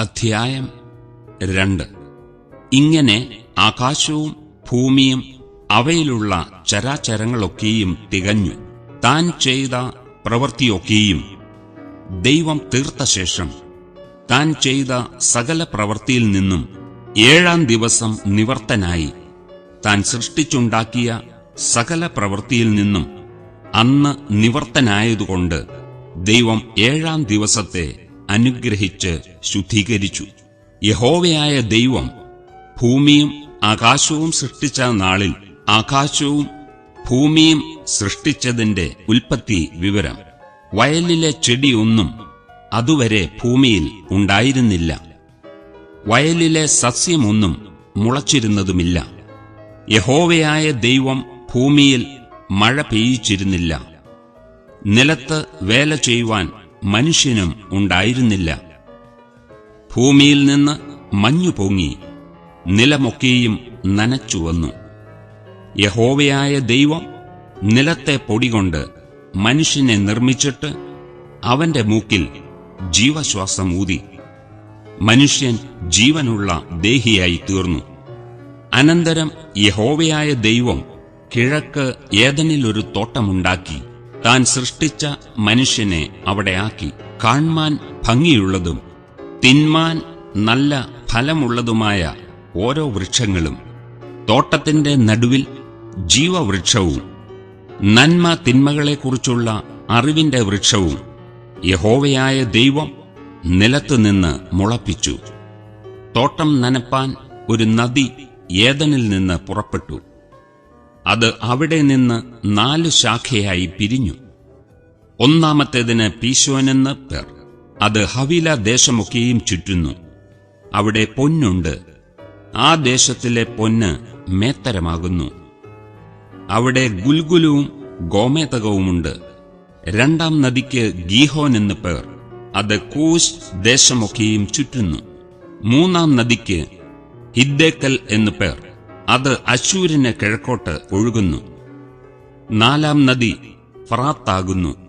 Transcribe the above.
അധ്യായം രണ്ട്. ഇങ്ങനെ ആകാശവും ഭൂമിയും അവയിലുള്ള ചരാചരങ്ങളൊക്കെയും തികഞ്ഞു. താൻ ചെയ്ത പ്രവൃത്തിയൊക്കെയും ദൈവം തീർത്ത ശേഷം താൻ ചെയ്ത സകല പ്രവൃത്തിയിൽ നിന്നും ഏഴാം ദിവസം നിവർത്തനായി. താൻ സൃഷ്ടിച്ചുണ്ടാക്കിയ സകല പ്രവൃത്തിയിൽ നിന്നും അന്ന് നിവർത്തനായതുകൊണ്ട് ദൈവം ഏഴാം ദിവസത്തെ അനുഗ്രഹിച്ച് ശുദ്ധീകരിച്ചു. യഹോവയായ ദൈവം ഭൂമിയും ആകാശവും സൃഷ്ടിച്ച നാളിൽ ആകാശവും ഭൂമിയും സൃഷ്ടിച്ചതിന്റെ ഉൽപ്പത്തി വിവരം. വയലിലെ ചെടിയൊന്നും അതുവരെ ഭൂമിയിൽ ഉണ്ടായിരുന്നില്ല. വയലിലെ സസ്യമൊന്നും മുളച്ചിരുന്നതുമില്ല. യഹോവയായ ദൈവം ഭൂമിയിൽ മഴ പെയ്യിച്ചിരുന്നില്ല. നിലത്ത് വേല ചെയ്യുവാൻ മനുഷ്യനും ഉണ്ടായിരുന്നില്ല. ഭൂമിയിൽ നിന്ന് മഞ്ഞു പൊങ്ങി നിലമൊക്കെയും നനച്ചു വന്നു. യഹോവയായ ദൈവം നിലത്തെ പൊടികൊണ്ട് മനുഷ്യനെ നിർമ്മിച്ചിട്ട് അവന്റെ മൂക്കിൽ ജീവശ്വാസം ഊതി. മനുഷ്യൻ ജീവനുള്ള ദേഹിയായി തീർന്നു. അനന്തരം യഹോവയായ ദൈവം കിഴക്ക് ഏതനിലൊരു തോട്ടമുണ്ടാക്കി. താൻ സൃഷ്ടിച്ച മനുഷ്യനെ അവിടെ ആക്കി. കാൺമാൻ ഭംഗിയുള്ളതും തിന്മാൻ നല്ല ഫലമുള്ളതുമായ ഓരോ വൃക്ഷങ്ങളും തോട്ടത്തിന്റെ നടുവിൽ ജീവവൃക്ഷവും നന്മ തിന്മകളെക്കുറിച്ചുള്ള അറിവിന്റെ വൃക്ഷവും യഹോവയായ ദൈവം നിലത്തുനിന്ന് മുളപ്പിച്ചു. തോട്ടം നനപ്പാൻ ഒരു നദി ഏതനിൽ നിന്ന് പുറപ്പെട്ടു. അത് അവിടെ നിന്ന് നാലു ശാഖയായി പിരിഞ്ഞു. ഒന്നാമത്തേതിന് പീശോനെന്ന് പേർ. അത് ഹവില ദേശമൊക്കെയും ചുറ്റുന്നു. അവിടെ പൊന്നുണ്ട്. ആ ദേശത്തിലെ പൊന്ന് മേത്തരമാകുന്നു. അവിടെ ഗുൽഗുലുവും ഗോമേതകവുമുണ്ട്. രണ്ടാം നദിക്ക് ഗീഹോൻ എന്ന് പേർ. അത് കൂശ് ദേശമൊക്കെയും ചുറ്റുന്നു. മൂന്നാം നദിക്ക് ഹിദ്ദേക്കൽ എന്ന് പേർ. അത് അശൂരിന് കിഴക്കോട്ട് ഒഴുകുന്നു. നാലാം നദി ഫറാത്താകുന്നു.